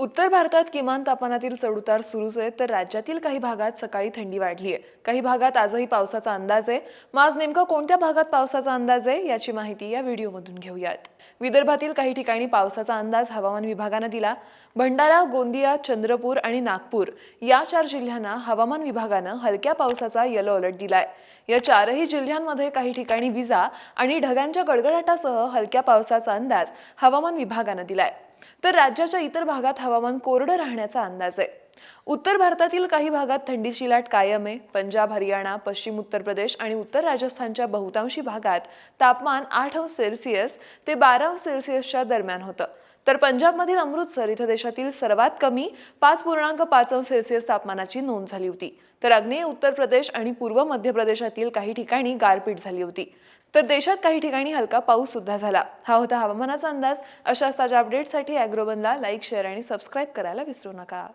उत्तर भारतात किमान तापमानातील चढउतार सुरूच आहेत तर राज्यातील काही भागात सकाळी थंडी वाढली आहे. काही भागात आजही पावसाचा अंदाज आहे. मग आज नेमका कोणत्या भागात पावसाचा अंदाज आहे याची माहिती या व्हिडिओमधून घेऊयात. विदर्भातील काही ठिकाणी पावसाचा अंदाज हवामान विभागानं दिला. भंडारा गोंदिया चंद्रपूर आणि नागपूर या चार जिल्ह्यांना हवामान विभागानं हलक्या पावसाचा येलो अलर्ट दिलाय. या चारही जिल्ह्यांमध्ये काही ठिकाणी विजा आणि ढगांच्या गडगडाटासह हलक्या पावसाचा अंदाज हवामान विभागानं दिलाय. तर राज्याच्या इतर भागात हवामान कोरडं राहण्याचा अंदाज आहे. उत्तर भारतातील काही भागात थंडीची लाट कायम आहे. पंजाब हरियाणा पश्चिम उत्तर प्रदेश आणि उत्तर राजस्थानच्या बहुतांशी भागात तापमान आठ अंश सेल्सिअस ते बारा अंश सेल्सिअसच्या दरम्यान होतं. तर पंजाबमधील अमृतसर इथं देशातील सर्वात कमी पाच पूर्णांक पाच अंश सेल्सिअस तापमानाची नोंद झाली होती. तर आग्नेय उत्तर प्रदेश आणि पूर्व मध्य प्रदेशातील काही ठिकाणी गारपीट झाली होती. तर देशात काही ठिकाणी हलका पाऊस सुद्धा झाला. हा होता हवामानाचा अंदाज. अशाच ताज्या अपडेटसाठी अॅग्रोबनला लाईक शेअर आणि सबस्क्राईब करायला विसरू नका.